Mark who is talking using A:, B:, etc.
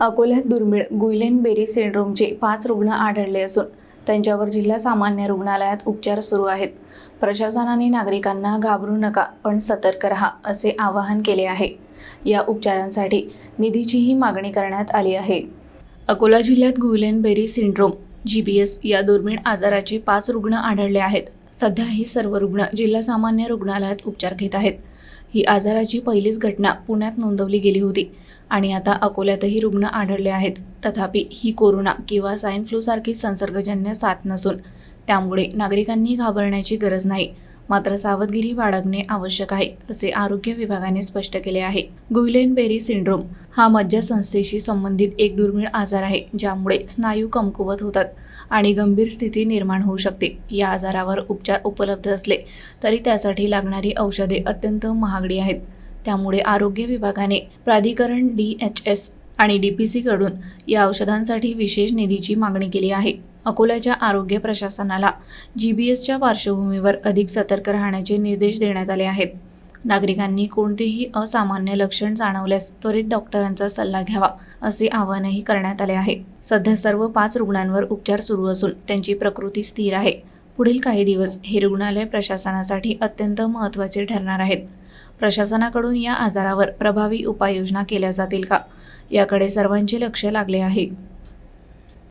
A: अकोल्यात दुर्मिळ Guillain berry सिंड्रोमचे पाच रुग्ण आढळले असून त्यांच्यावर जिल्हा सामान्य रुग्णालयात उपचार सुरू आहेत. प्रशासनाने नागरिकांना घाबरू नका पण सतर्क रहा असे आवाहन केले आहे. या उपचारांसाठी निधीचीही मागणी करण्यात आली आहे. अकोला जिल्ह्यात Guillain Barre syndrome G B S या दुर्मिळ आजाराचे पाच रुग्ण आढळले आहेत. सध्या हे सर्व रुग्ण जिल्हा सामान्य रुग्णालयात उपचार घेत आहेत. ही आजाराची पहिलीच घटना पुण्यात नोंदवली गेली होती. आणि आता अकोल्यातही रुग्ण आढळले आहेत. तथापि ही कोरोना किंवा स्वाईन फ्लूसारखी संसर्गजन्य साथ नसून त्यामुळे नागरिकांनी घाबरण्याची गरज नाही. मात्र सावधगिरी बाळगणे आवश्यक आहे असे आरोग्य विभागाने स्पष्ट केले आहे. गुइलेन बेरी सिंड्रोम हा मज्जासंस्थेशी संबंधित एक दुर्मिळ आजार आहे ज्यामुळे स्नायू कमकुवत होतात आणि गंभीर स्थिती निर्माण होऊ शकते. या आजारावर उपचार उपलब्ध असले तरी त्यासाठी लागणारी औषधे अत्यंत महागडी आहेत. त्यामुळे आरोग्य विभागाने प्राधिकरण डी एच एस आणि डी पी सीकडून या औषधांसाठी विशेष निधीची मागणी केली आहे. अकोल्याच्या आरोग्य प्रशासनाला जी बी एसच्या पार्श्वभूमीवर अधिक सतर्क राहण्याचे निर्देश देण्यात आले आहेत. नागरिकांनी कोणतेही असामान्य लक्षण जाणवल्यास त्वरित डॉक्टरांचा सल्ला घ्यावा असे आवाहनही करण्यात आले आहे. सध्या सर्व पाच रुग्णांवर उपचार सुरू असून त्यांची प्रकृती स्थिर आहे. पुढील काही दिवस हे रुग्णालय प्रशासनासाठी अत्यंत महत्त्वाचे ठरणार आहेत. प्रशासनाकडून या आजारावर प्रभावी उपाययोजना केल्या जातील का? याकडे सर्वांचे लक्ष लागले आहे.